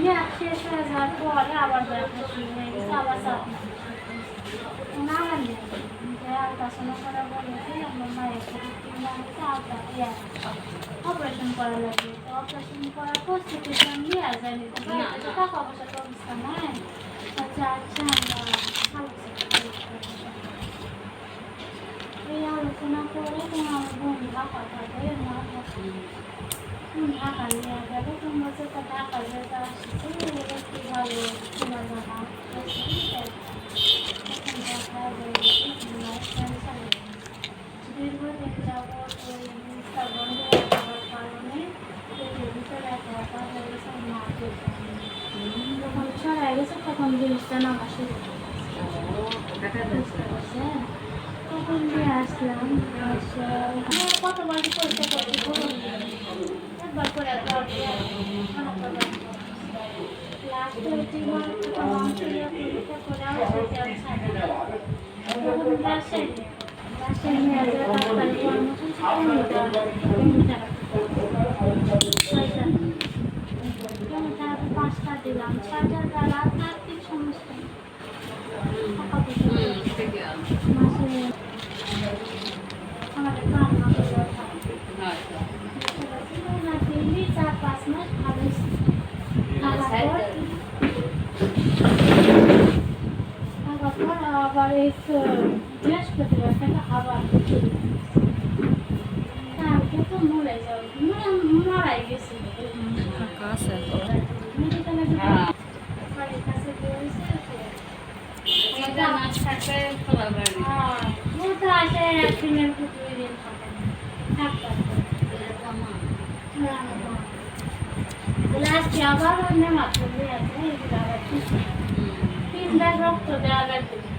ইয়ে শেষ হয়ে যাওয়ার পরে আবার ব্যথা শুরু হয়ে গেছে, আবার চাপ না মানে আলট্রাসাউন্ড করা বলে কি আমার মায়ের ইয়ে অপারেশন করা লাগে তো অপারেশন করার পর সিচুয়েশন নিয়ে আর তো টাকা পয়সার ব্যবস্থা নাই। আচ্ছা আচ্ছা এই আলোচনা করে তোমার বোন ঢাকা থাকে মা তখন জিনিসটা নামা শুরু তখন দিয়ে আসলাম আসে কতবার কি পরীক্ষা পাঁচটা দিলাম ছয়টার বেলা আর্থিক সমস্যা আবার এই তো বৃহস্পতিবার থেকে আবার কালকে তো মরে যাও মারাই গেছে মেডিকেলে বাড়ির কাছে হ্যাঁ বলতে আসে দুই দিন থাকে থাকতে আবার অন্য মাত্র দিয়ে আছে রক্ত দেওয়া লাগবে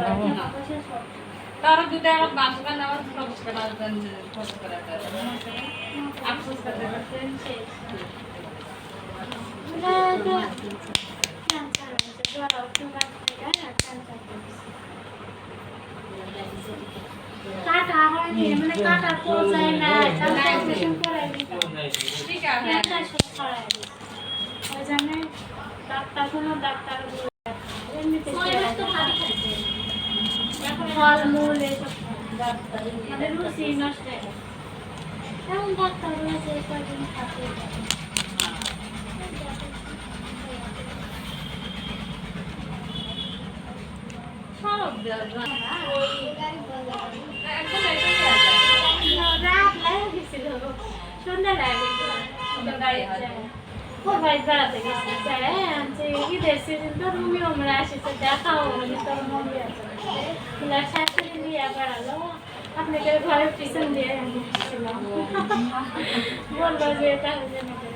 টাকা পয়সা সব। তারা যদি আমার বাস গান আমার খরচ করা খরচ করা আফসোস করতে করতে শেষ। ওরা তো ক্যান্সার হয়েছে, জ্বর, সুগার থেকে আর ক্যান্সার হয়েছে। কাটা হয়নি, মানে কাটা পৌঁছায় না, তাহলে operation করাই দিত। ঠিক আছে ক্যান্সার সব ছড়ায় দিছে। ওই জন্যে ডাক্তার কোনো ডাক্তার বলে না। এমনিতে সেরা দিছে। ফলমূল এসব মানে রুচি নষ্ট এমন ডাক্তার রয়েছে কয়দিন থাকে সব দেওয়া গাড়ি হয় ও ভাই বেড়াতে গেছে যে ঈদের সিজন তো রুমি আমরা আসিছে দেখাও মানে তোর মনে আছে তোমার শাশুড়ি নিয়ে বেড়ালো আপনাকে ঘরের পিছন দিয়ে আমি আসছিলাম বললো যে এটা হচ্ছে নিজের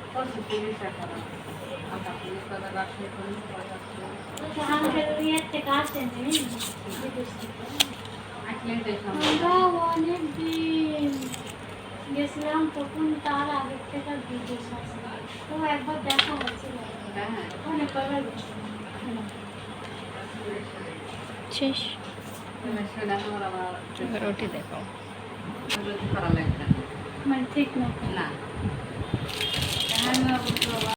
অনেকদিন গেছিলাম তখন তার আগের থেকে বিদেশ আছে তো একবার দেখা হয়েছিল অনেকবার শেষ রুটি দেখাও মানে ঠিক না না Halo, 道